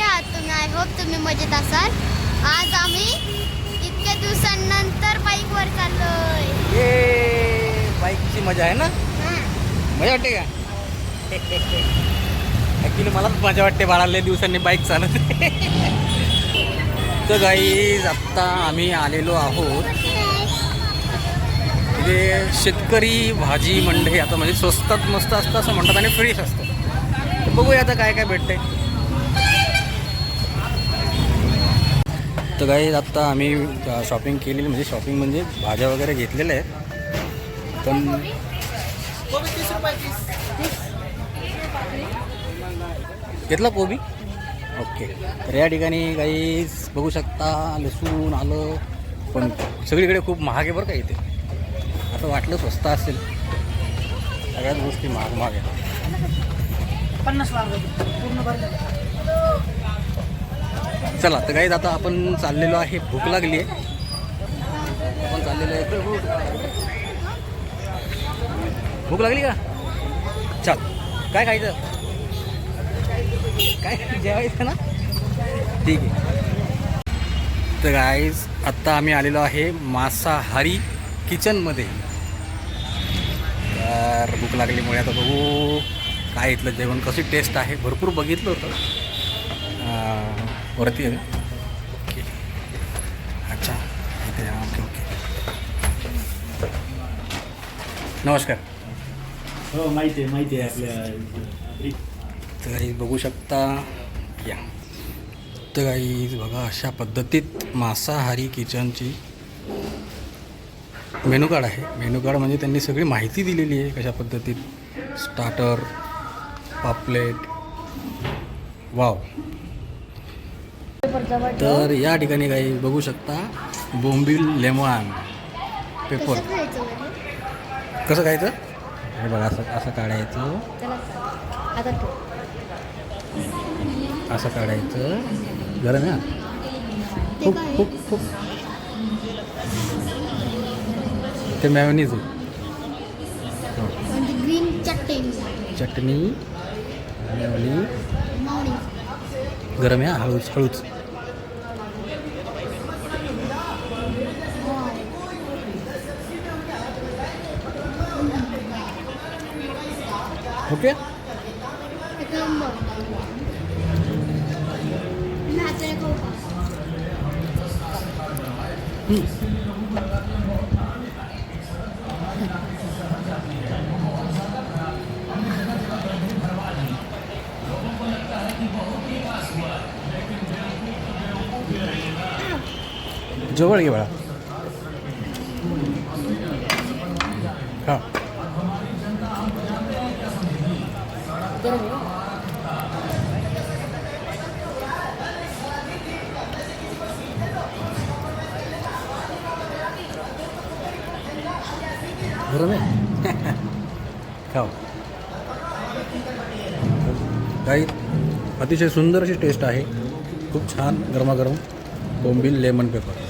कसे आहात तुम्ही आय होप तुम्ही मजेत असाल. आज आम्ही इतक्या दिवसांनंतर बाईकवर चाललोय. ये बाईकची मजा आहे ना? मजा वाटते का? ॲक्च्युली मलाच मजा वाटते बाळाल्या दिवसांनी बाईक चालत तर गाईज आत्ता आम्ही आलेलो आहोत. म्हणजे शेतकरी भाजी मंडई आता म्हणजे स्वस्तात मस्त असतं असं म्हणतात आणि फ्रेश असतं. बघूया आता काय काय भेटतंय. तर गाईज आत्ता आम्ही शॉपिंग केलेली म्हणजे शॉपिंग म्हणजे भाज्या वगैरे घेतलेल्या आहेत. पण घेतला कोबी? ओके तर या ठिकाणी काही बघू शकता लसूण आलं पण सगळीकडे खूप महाग आहे बरं का इथे. असं वाटलं स्वस्त असेल. सगळ्याच गोष्टी महाग महाग आहेत. पन्नास लाख पूर्ण चला तर काही आता आपण चाललेलो आहे. भूक लागली आहे. आपण चाललेलो आहे. भूक भूक लागली का? चल काय खायचं? काय जेवायचं ना? ठीक आहे. तर गाईज आत्ता आम्ही आलेलो आहे मांसाहारी किचनमध्ये. तर भूक लागलीमुळे आता बघू काय इथलं जेवण कशी टेस्ट आहे. भरपूर बघितलं होतं. वरती आहे ओके. अच्छा. इथे आहे. Okay okay. नमस्कार. हो माहिती आहे माहिती आहे आपल्या तर काही बघू शकता. या. तर काही बघा अशा पद्धतीत मांसाहारी किचनची मेनू कार्ड आहे. मेनू कार्ड म्हणजे त्यांनी सगळी माहिती दिलेली आहे कशा पद्धतीत. स्टार्टर पापलेट. वाव. तर या ठिकाणी काही बघू शकता बोंबील लेमन पेपर. कसं खायचं हे बघा असं असं काढायचं. असं काढायचं. गरम आहे हा. ते खूप खूप खूप. ते मॅयोनीज आहे. म्हणजे ग्रीन चटणी. गरम आहे हा, हळूच हळूच. ओके? एक नंबर नाचणे जवळ घे बाळा. गरम आहे. खाऊ काही अतिशय सुंदर अशी टेस्ट आहे. खूप छान गरमागरम बोंबील लेमन पेपर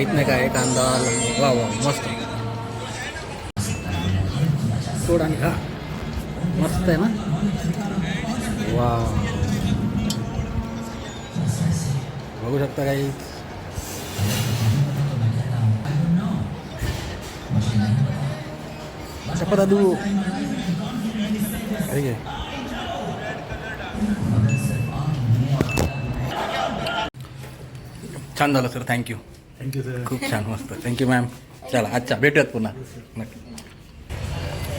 माहीत नाही काय आहे, कांदा वा वा मस्त सोड आणि खा मस्त आहे ना वा बघू शकता काही चप्पा दादू ठीक आहे छान झालं सर थँक्यू थँक्यू सर खूप छान मस्त. थँक्यू मॅम चला अच्छा भेटूयात पुन्हा. नक्की.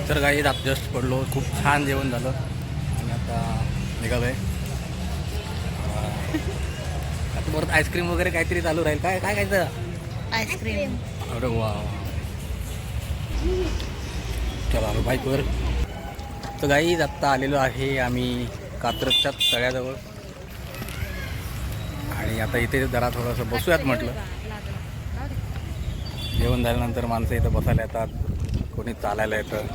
तर काही आप जस्ट पडलो. खूप छान जेवण झालं. आणि आता निघालो आहे आता परत आईस्क्रीम वगैरे काहीतरी चालू राहील. काय काय खायचं? आईस्क्रीम अरे वा बाईकवर तर गाईज आत्ता आलेलो आहे आम्ही कात्रजच्या तळ्याजवळ. आणि आता इथे जरा थोडंसं बसूयात म्हटलं. जेवण झाल्यानंतर माणसं इथं बसायला येतात. कोणी चालायला येतं.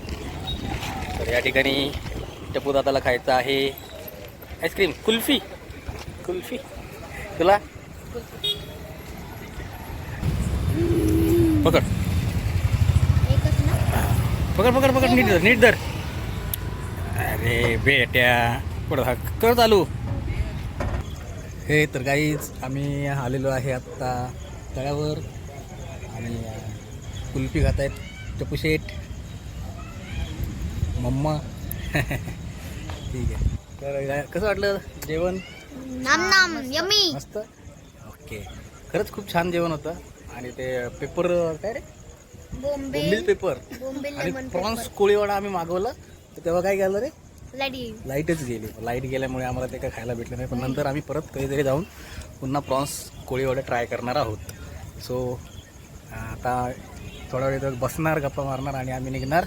तर या ठिकाणी टपू दादाला खायचं आहे आईस्क्रीम कुल्फी. कुल्फी. तुला? पकड. पकड पकड पकड. नीट धर नीट धर. अरे बेट्या. पुढं कर चालू. हे तर काहीच आम्ही आलेलो आहे आत्ता तळ्यावर. आणि कुल्फी खात आहेत टपू शेठ. मम्मा. ठीक आहे. तर कसं वाटलं जेवण? नाम नाम यमी. मस्त? ओके. खरंच खूप छान जेवण होतं. आणि ते पेपर काय रे? बोंबे बोंबील पेपर. आणि प्रॉन्स कोळीवाडा आम्ही मागवलं. तर तेव्हा काय केलं रे? लाईटच गेली. लाइट गेल्यामुळे आम्हाला ते काय खायला भेटलं नाही. पण नंतर आम्ही परत कधीतरी जाऊन पुन्हा प्रॉन्स कोळीवाडा ट्राय करणार आहोत. सो आता थोडा वेळ बसणार गप्पा मारणार आणि आम्ही निघणार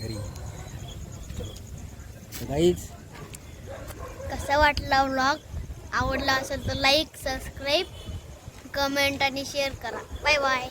घरी. काहीच कसा वाटला व्लॉग आवडला असेल तर लाईक सबस्क्राईब कमेंट आणि शेअर करा. Bye bye